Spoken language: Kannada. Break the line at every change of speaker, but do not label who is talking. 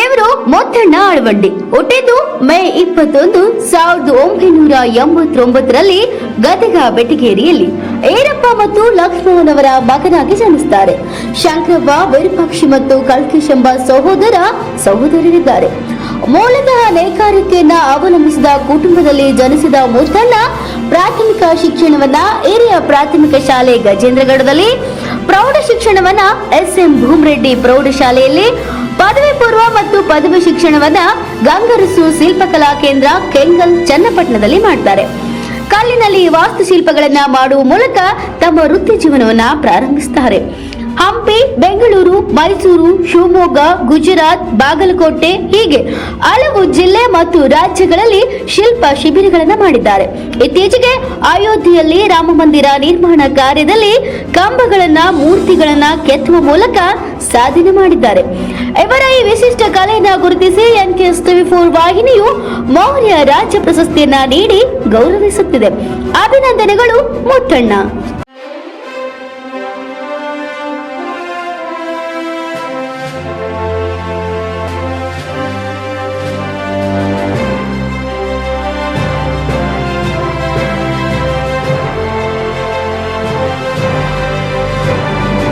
ಇವರು ಮೊತ್ತಣ್ಣ ಅಳವಂಡಿ ಹುಟ್ಟಿದ್ದು ಮೇ ಇಪ್ಪತ್ತೊಂದು ಸಾವಿರದ ಒಂಬೈನೂರ ಎಂಬತ್ತೊಂಬತ್ತರಲ್ಲಿ ಗದಗ ಬೆಟಗೇರಿಯಲ್ಲಿ. ಏರಪ್ಪ ಮತ್ತು ಲಕ್ಷ್ಮಣನವರ ಮಗನಾಗಿ ಜನಿಸುತ್ತಾರೆ ಶಂಕರಪ್ಪ, ವಿರೂಪಾಕ್ಷಿ ಮತ್ತು ಕಲ್ಕೇಶ್ ಎಂಬ ಸಹೋದರ ಸಹೋದರರಿದ್ದಾರೆ. ಮೂಲತಃ ನೇಕಾರಿಕೆಯನ್ನ ಅವಲಂಬಿಸಿದ ಕುಟುಂಬದಲ್ಲಿ ಜನಿಸಿದ ಮುತ್ತಣ್ಣ ಪ್ರಾಥಮಿಕ ಶಿಕ್ಷಣವನ್ನ ಹಿರಿಯ ಪ್ರಾಥಮಿಕ ಶಾಲೆ ಗಜೇಂದ್ರಗಢದಲ್ಲಿ, ಪ್ರೌಢ ಶಿಕ್ಷಣವನ್ನ ಎಸ್ ಎಂ ಭೂಮರೆಡ್ಡಿ ಪ್ರೌಢಶಾಲೆಯಲ್ಲಿ ಪದವಿ ಪೂರ್ವ ಮತ್ತು ಪದವಿ ಶಿಕ್ಷಣವನ್ನ ಗಂಗರಸು ಶಿಲ್ಪಕಲಾ ಕೇಂದ್ರ ಕೆಂಗಲ್ ಚನ್ನಪಟ್ಟಣದಲ್ಲಿ ಮಾಡ್ತಾರೆ. ಕಲ್ಲಿನಲ್ಲಿ ವಾಸ್ತುಶಿಲ್ಪಗಳನ್ನ ಮಾಡುವ ಮೂಲಕ ತಮ್ಮ ವೃತ್ತಿ ಜೀವನವನ್ನ ಪ್ರಾರಂಭಿಸುತ್ತಾರೆ ಹಂಪಿ, ಬೆಂಗಳೂರು, ಮೈಸೂರು, ಶಿವಮೊಗ್ಗ, ಗುಜರಾತ್, ಬಾಗಲಕೋಟೆ ಹೀಗೆ ಹಲವು ಜಿಲ್ಲೆ ಮತ್ತು ರಾಜ್ಯಗಳಲ್ಲಿ ಶಿಲ್ಪ ಶಿಬಿರಗಳನ್ನು ಮಾಡಿದ್ದಾರೆ. ಇತ್ತೀಚೆಗೆ ಅಯೋಧ್ಯೆಯಲ್ಲಿ ರಾಮ ಮಂದಿರ ನಿರ್ಮಾಣ ಕಾರ್ಯದಲ್ಲಿ ಕಂಬಗಳನ್ನ, ಮೂರ್ತಿಗಳನ್ನ ಕೆತ್ತುವ ಮೂಲಕ ಸಾಧನೆ ಮಾಡಿದ್ದಾರೆ. ಇವರ ಈ ವಿಶಿಷ್ಟ ಕಲೆಯನ್ನ ಗುರುತಿಸಿ ಎನ್ ಕೆ ಫೋರ್ ವಾಹಿನಿಯು ಮೌರ್ಯ ರಾಜ್ಯ ಪ್ರಶಸ್ತಿಯನ್ನ ನೀಡಿ ಗೌರವಿಸುತ್ತಿದೆ. ಅಭಿನಂದನೆಗಳು ಮುತ್ತಣ್ಣ.